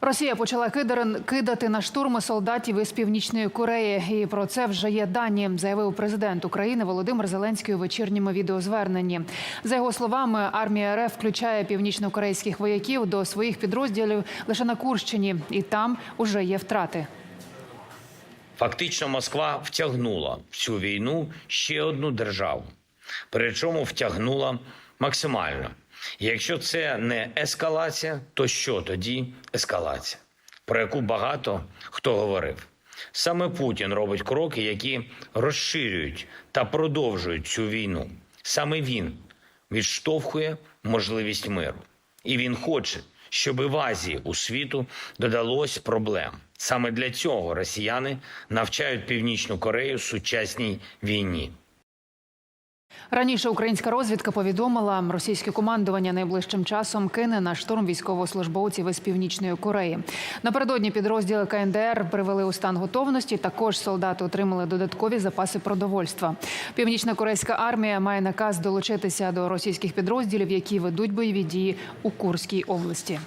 Росія почала кидати на штурми солдатів із північної Кореї. І про це вже є дані, заявив президент України Володимир Зеленський у вечірньому відеозверненні. За його словами, армія РФ включає північнокорейських вояків до своїх підрозділів лише на Курщині, і там уже є втрати. Фактично, Москва втягнула в цю війну ще одну державу, причому втягнула максимально. Якщо це не ескалація, то що тоді ескалація, про яку багато хто говорив? Саме Путін робить кроки, які розширюють та продовжують цю війну. Саме він відштовхує можливість миру. І він хоче, щоб в Азії у світу додалось проблем. Саме для цього росіяни навчають Північну Корею сучасній війні. Раніше українська розвідка повідомила, російське командування найближчим часом кине на штурм військовослужбовців із північної Кореї. Напередодні підрозділи КНДР привели у стан готовності. Також солдати отримали додаткові запаси продовольства. Північна корейська армія має наказ долучитися до російських підрозділів, які ведуть бойові дії у Курській області.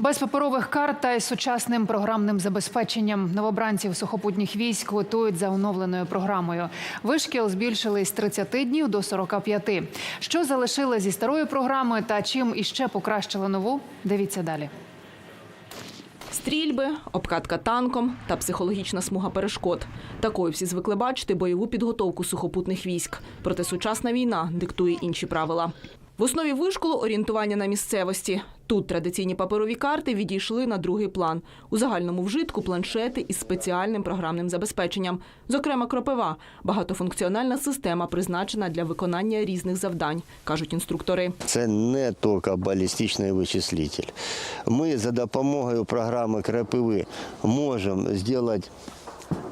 Без паперових карт та із сучасним програмним забезпеченням новобранців сухопутніх військ готують за оновленою програмою. Вишкіл збільшили з 30 днів до 45. Що залишили зі старої програми та чим іще покращили нову? Дивіться далі. Стрільби, обкатка танком та психологічна смуга перешкод. Такою всі звикли бачити бойову підготовку сухопутних військ. Проте сучасна війна диктує інші правила. В основі вишколу орієнтування на місцевості. Тут традиційні паперові карти відійшли на другий план. У загальному вжитку планшети із спеціальним програмним забезпеченням. Зокрема, кропива багатофункціональна система, призначена для виконання різних завдань, кажуть інструктори. Це не тільки балістичний вичислитель. Ми за допомогою програми крапиви можемо зробити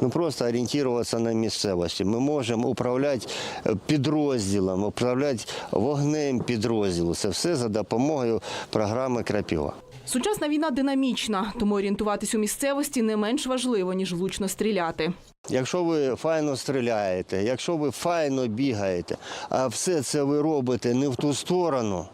Ну, просто орієнтуватися на місцевості. Ми можемо управляти е, підрозділом, управляти вогнем підрозділу. Це все за допомогою програми Крапіва. Сучасна війна динамічна, тому орієнтуватись у місцевості не менш важливо, ніж влучно стріляти. Якщо ви файно стріляєте, якщо ви файно бігаєте, а все це ви робите не в ту сторону,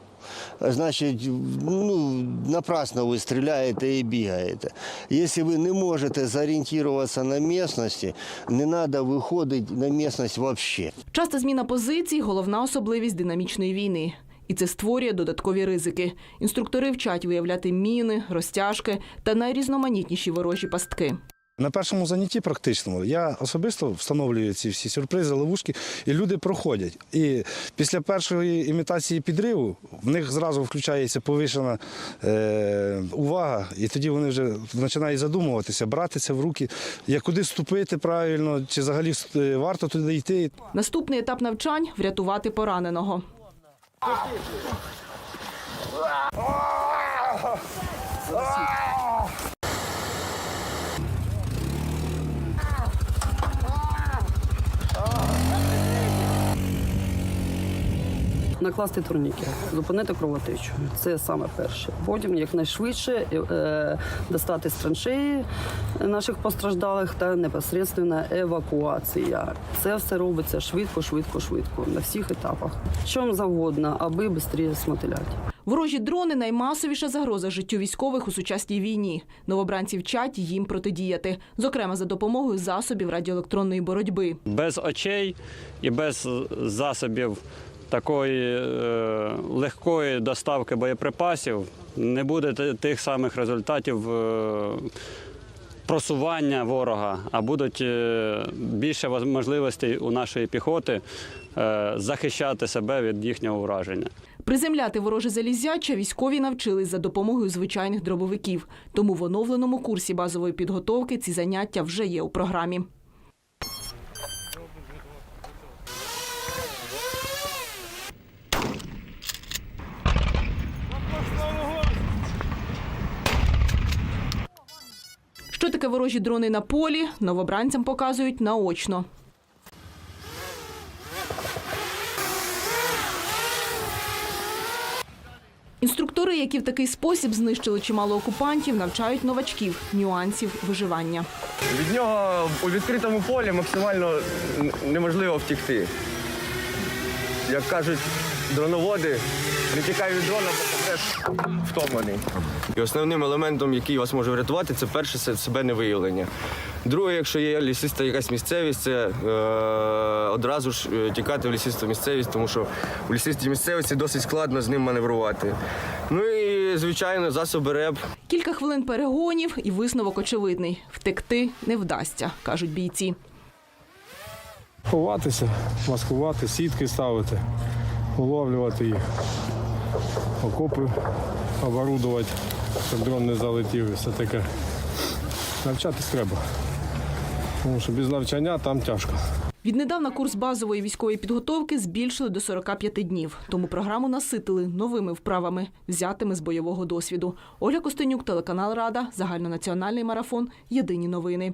значить, ну, напрасно ви стріляєте і бігаєте. Якщо ви не можете зорієнтуватися на місцевості, не треба виходити на місцевість взагалі. Часта зміна позицій головна особливість динамічної війни. І це створює додаткові ризики. Інструктори вчать виявляти міни, розтяжки та найрізноманітніші ворожі пастки. На першому занятті практичному я особисто встановлюю ці всі сюрпризи, ловушки, і люди проходять. І після першої імітації підриву в них зразу включається повишена е, увага, і тоді вони вже починають задумуватися, брати це в руки, як куди вступити правильно, чи взагалі е, варто туди йти. Наступний етап навчань врятувати пораненого. Накласти турніки, зупинити кровотечу. Це саме перше. Потім якнайшвидше е, достати з траншеї наших постраждалих та непосередньо евакуація. Це все робиться швидко, швидко, швидко на всіх етапах. Чому завгодно, аби швидше смотиляти. Ворожі дрони наймасовіша загроза життю військових у сучасній війні. Новобранці вчать їм протидіяти, зокрема за допомогою засобів радіоелектронної боротьби. без очей і без засобів такої е, легкої доставки боєприпасів не буде тих самих результатів е, просування ворога, а будуть е, більше можливостей у нашої піхоти захищати себе від їхнього ураження. Приземляти вороже залізяча військові навчились за допомогою звичайних дробовиків. Тому в оновленому курсі базової підготовки ці заняття вже є у програмі. Що таке ворожі дрони на полі, новобранцям показують наочно. Інструктори, які в такий спосіб знищили чимало окупантів, навчають новачків нюансів виживання. Від нього у відкритому полі максимально неможливо втікти. Як кажуть дроноводи, не тікай від дрона, бо йдеш втомлений. І основним елементом, який вас може врятувати, це перше це себе невиявлення. Друге, якщо є лісиста якась місцевість, це е, одразу ж е, тікати в лісисту місцевість, тому що в лісистій місцевості досить складно з ним маневрувати. Ну і звичайно, засоби РЕБ. Кілька хвилин перегонів і висновок очевидний – втекти не вдасться, кажуть бійці. Ховатися, маскувати, сітки ставити, уловлювати їх, окопи оборудувати, щоб дрон не залетів і все таке. Навчатись треба. Тому що без навчання там тяжко. Віднедавна курс базової військової підготовки збільшили до 45 днів, тому програму наситили новими вправами, взятими з бойового досвіду. Оля Костенюк, телеканал Рада, загальнонаціональний марафон. Єдині новини.